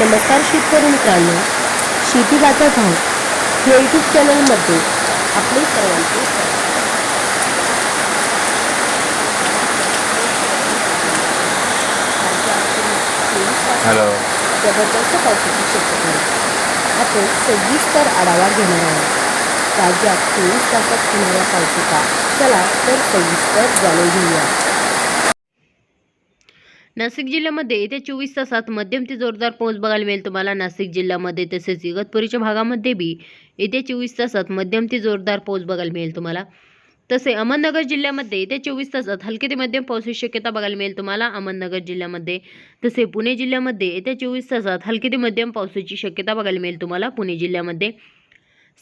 नमस्कार शेतकरी मित्रांनो शेती बाजार भाव या यूट्यूब चॅनलमध्ये आपले सर्वांचे. हॅलो जबरदस्त पावसाची शक्यता. आहे आपण सविस्तर आढावा घेणार आहोत. राज्यात चोवीस तासात होणाऱ्या पावसाचा चला तर सविस्तर जाणून घेऊया. नाशिक जिल्ह्यामध्ये येत्या चोवीस तासात मध्यम ते जोरदार पाऊस बघायला मिळेल तुम्हाला. नाशिक जिल्ह्यामध्ये तसेच इगतपुरीच्या भागामध्ये बी येत्या चोवीस तासात मध्यम ते जोरदार पाऊस बघायला मिळेल तुम्हाला. तसे अहमदनगर जिल्ह्यामध्ये येत्या चोवीस तासात हलके ते मध्यम पावसाची शक्यता बघायला मिळेल तुम्हाला. अहमदनगर जिल्ह्यामध्ये तसे पुणे जिल्ह्यामध्ये येत्या चोवीस तासात हलके ते मध्यम पावसाची शक्यता बघायला मिळेल तुम्हाला. पुणे जिल्ह्यामध्ये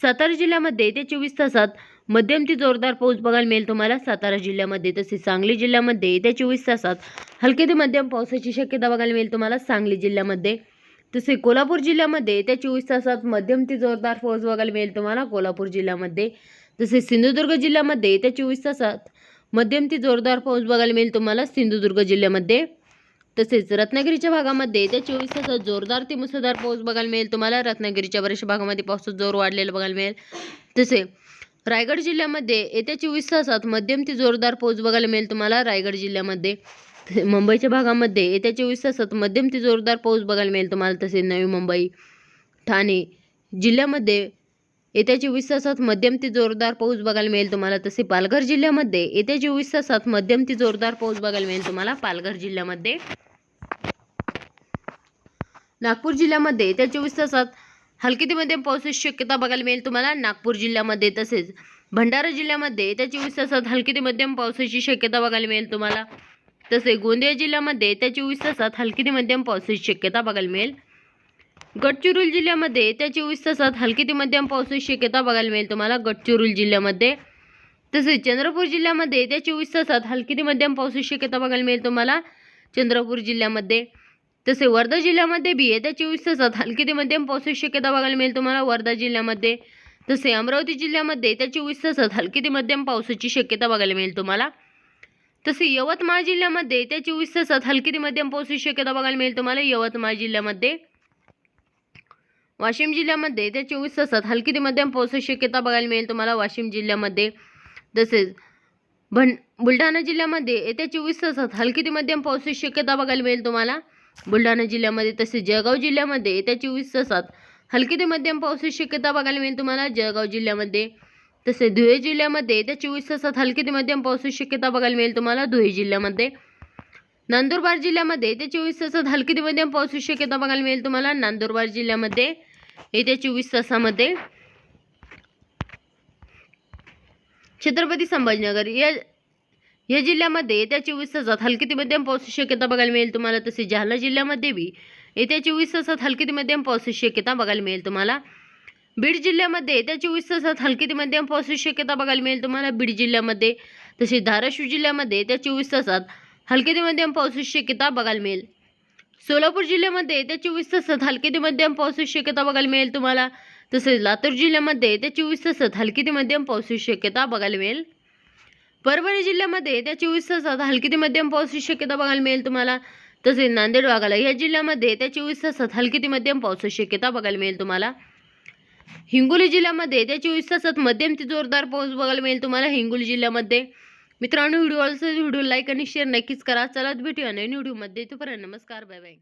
सातारा जिल्ह्यामध्ये येत्या चोवीस तासात मध्यम ते जोरदार पाऊस बघायला मिळेल तुम्हाला सातारा जिल्ह्यामध्ये. तसेच सांगली जिल्ह्यामध्ये येत्या चोवीस तासात हलके ते मध्यम पावसाची शक्यता बघायला मिळेल तुम्हाला सांगली जिल्ह्यामध्ये. तसे कोल्हापूर जिल्ह्यामध्ये येत्या चोवीस तासात मध्यम ते जोरदार पाऊस बघायला मिळेल तुम्हाला कोल्हापूर जिल्ह्यामध्ये. तसेच सिंधुदुर्ग जिल्ह्यामध्ये येत्या चोवीस तासात मध्यम ते जोरदार पाऊस बघायला मिळेल तुम्हाला सिंधुदुर्ग जिल्ह्यामध्ये. तसेच रत्नागिरीच्या भागामध्ये येत्या चोवीस तासात जोरदार ते मुसळधार पाऊस बघायला मिळेल तुम्हाला. रत्नागिरीच्या बऱ्याचशा भागामध्ये पावसाचा जोर वाढलेला बघायला मिळेल. तसे रायगड जिल्ह्यामध्ये येत्या चोवीस तासात मध्यम ते जोरदार पाऊस बघायला मिळेल तुम्हाला रायगड जिल्ह्यामध्ये. तसे मुंबईच्या भागामध्ये येत्या चोवीस तासात मध्यम ते जोरदार पाऊस बघायला मिळेल तुम्हाला तसे नवी मुंबई ठाणे जिल्ह्यामध्ये येत्या चोवीस तासात मध्यम ते जोरदार पाऊस बघायला मिळेल तुम्हाला तसे पालघर जिल्ह्यामध्ये येत्या चोवीस तासात मध्यम ते जोरदार पाऊस बघायला मिळेल तुम्हाला पालघर जिल्ह्यामध्ये. नागपूर जिल्ह्यामध्ये येत्या चोवीस तासात हलकी ते मध्यम पावसाची शक्यता बघायला मिळेल तुम्हाला नागपूर जिल्ह्यामध्ये तसेच. भंडारा जिल्ह्यामध्ये येत्या चोवीस तासात हलकी ते मध्यम पावसाची शक्यता बघायला मिळेल तुम्हाला. तसे गोंदिया जिल्ह्यामध्ये येत्या चोवीस तासात हलकी ते मध्यम पावसाची शक्यता बघायला मिळेल. गडचिरोली जिल्ह्यामध्ये येत्या चोवीस तासात हलकी ते मध्यम पावसाची शक्यता बघायला मिळेल तुम्हाला गडचिरोली जिल्ह्यामध्ये. तसेच चंद्रपूर जिल्ह्यामध्ये येत्या चोवीस तासात हलकी ते मध्यम पावसाची शक्यता बघायला मिळेल तुम्हाला चंद्रपूर जिल्ह्यामध्ये. तसे वर्धा जिल्ह्यामध्ये बी येत्या चोवीस तासात हलकी ते मध्यम पावसाची शक्यता बघायला मिळेल तुम्हाला. वर्धा जिल्ह्यामध्ये तसे अमरावती जिल्ह्यामध्ये येत्या चोवीस तासात हलकी ते मध्यम पावसाची शक्यता बघायला मिळेल तुम्हाला. तसे यवतमाळ जिल्ह्यामध्ये येत्या चोवीस तासात हलकी ते मध्यम पावसाची शक्यता बघायला मिळेल तुम्हाला. यवतमाळ जिल्ह्यामध्ये वाशिम जिल्ह्यामध्ये येत्या चोवीस तासात हलकी ते मध्यम पावसाची शक्यता बघायला मिळेल तुम्हाला. वाशिम जिल्ह्यामध्ये तसेच भं बुलढाणा जिल्ह्यामध्ये येत्या चोवीस तासात हलकी ते मध्यम पावसाची शक्यता बघायला मिळेल तुम्हाला. बुलढाणा जिल्ह्यामध्ये तसेच जळगाव जिल्ह्यामध्ये येत्या चोवीस तासात हलकी ते मध्यम पावसाची शक्यता बघायला मिळेल तुम्हाला. जळगाव जिल्ह्यामध्ये तसे धुळे जिल्ह्यामध्ये येत्या चोवीस तासात हलकी ते मध्यम पावसाची शक्यता बघायला मिळेल तुम्हाला धुळे जिल्ह्यामध्ये. नंदुरबार जिल्ह्यामध्ये येत्या चोवीस तासात हलकी ते मध्यम पावसाची शक्यता बघायला मिळेल तुम्हाला. नंदुरबार जिल्ह्यामध्ये येत्या चोवीस तासामध्ये छत्रपती संभाजीनगर. या या जिल्ह्यामध्ये येत्या चोवीस तासात हलकी ते मध्यम पावसाची शक्यता बघायला मिळेल तुम्हाला तसे जालना जिल्ह्यामध्ये बी येत्या चोवीस तासात हलकी ते मध्यम पावसाची शक्यता बघायला मिळेल तुम्हाला. बीड जिल्ह्यामध्ये येत्या चोवीस तासात हलकी ते मध्यम पावसाची शक्यता बघायला मिळेल तुम्हाला बीड जिल्ह्यामध्ये. तसे धाराशिव जिल्ह्यामध्ये येत्या चोवीस तासात हलकी ते मध्यम पावसाची शक्यता बघायला मिळेल. सोलापूर जिल्ह्यामध्ये येत्या चोवीस तासात हलकी ते मध्यम पावसाची शक्यता बघायला मिळेल तुम्हाला. तसेच लातूर जिल्ह्यामध्ये येत्या चोवीस तासात हलकी ते मध्यम पावसाची शक्यता बघायला मिळेल. परभणी जिल्ह्यामध्ये येत्या चोवीस तासात हलकी ते मध्यम पावसाची शक्यता बघायला मिळेल तुम्हाला? तसेच नांदेड वाघाला या जिल्ह्यामध्ये येत्या चोवीस तासात हलकी ते मध्यम पावसाची शक्यता बघायला मिळेल तुम्हाला? हिंगोली जिल्ह्यामध्ये येत्या चोवीस तासात मध्यम ते जोरदार पाऊस बघायला मिळेल तुम्हाला हिंगोली जिल्ह्यामध्ये. मित्रांनो व्हिडिओ व्हिडिओ लाईक आणि शेअर नक्कीच करा. चला भेटूया नवीन व्हिडिओमध्ये. तोपर्यंत नमस्कार बाय बाय